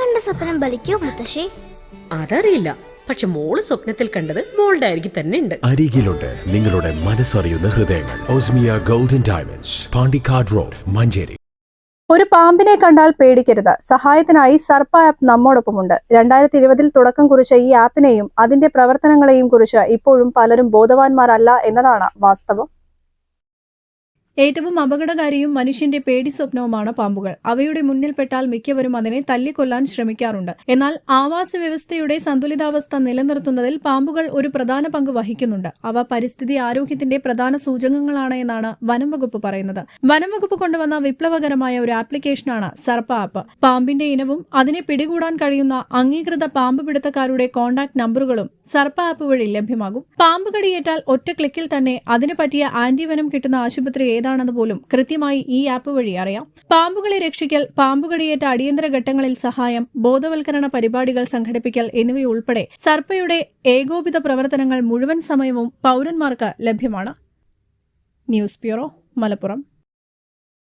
കണ്ട സ്വപ്നം ബലിക്കോ മുത്തശ്ശി? അതറിയില്ല. പക്ഷെ മോൾ സ്വപ്നത്തിൽ കണ്ടത് മോളുടെ അരികിൽ തന്നെ ഉണ്ട്. അരികിലുണ്ട് നിങ്ങളുടെ മനസ്സറിയുന്ന ഹൃദയങ്ങൾ. Osmia golden diamonds Pandikkad road Manjeri. ഒരു പാമ്പിനെ കണ്ടാൽ പേടിക്കരുത്. സഹായത്തിനായി സർപ്പ ആപ്പ് നമ്മോടൊപ്പമുണ്ട്. രണ്ടായിരത്തി ഇരുപതിൽ തുടക്കം കുറിച്ച ഈ ആപ്പിനെയും അതിന്റെ പ്രവർത്തനങ്ങളെയും കുറിച്ച് ഇപ്പോഴും പലരും ബോധവാന്മാരല്ല എന്നതാണ് വാസ്തവം. ഏറ്റവും അപകടകാരിയും മനുഷ്യന്റെ പേടി സ്വപ്നവുമാണ് പാമ്പുകൾ. അവയുടെ മുന്നിൽപ്പെട്ടാൽ മിക്കവരും അതിനെ തല്ലിക്കൊല്ലാൻ ശ്രമിക്കാറുണ്ട്. എന്നാൽ ആവാസ വ്യവസ്ഥയുടെ സന്തുലിതാവസ്ഥ നിലനിർത്തുന്നതിൽ പാമ്പുകൾ ഒരു പ്രധാന പങ്ക് വഹിക്കുന്നുണ്ട്. അവ പരിസ്ഥിതി ആരോഗ്യത്തിന്റെ പ്രധാന സൂചകങ്ങളാണ് എന്നാണ് വനം വകുപ്പ് പറയുന്നത്. വനം വകുപ്പ് കൊണ്ടുവന്ന വിപ്ലവകരമായ ഒരു ആപ്ലിക്കേഷനാണ് സർപ്പ ആപ്പ്. പാമ്പിന്റെ ഇനവും അതിനെ പിടികൂടാൻ കഴിയുന്ന അംഗീകൃത പാമ്പ് പിടുത്തക്കാരുടെ കോൺടാക്ട് നമ്പറുകളും സർപ്പ ആപ്പ് വഴി ലഭ്യമാകും. പാമ്പ് കടിയേറ്റാൽ ഒറ്റ ക്ലിക്കിൽ തന്നെ അതിന് പറ്റിയ ആന്റിവനം കിട്ടുന്ന ആശുപത്രി ഏതാണെന്ന് പോലും കൃത്യമായി ഈ ആപ്പ് വഴി അറിയാം. പാമ്പുകളെ രക്ഷിക്കൽ പാമ്പുകടിയേറ്റ അടിയന്തര ഘട്ടങ്ങളിൽ സഹായം ബോധവൽക്കരണ പരിപാടികൾ സംഘടിപ്പിക്കൽ എന്നിവയുൾപ്പെടെ സർപ്പയുടെ ഏകോപിത പ്രവർത്തനങ്ങൾ മുഴുവൻ സമയവും പൗരന്മാർക്ക് ലഭ്യമാണ്. News bureau Malappuram.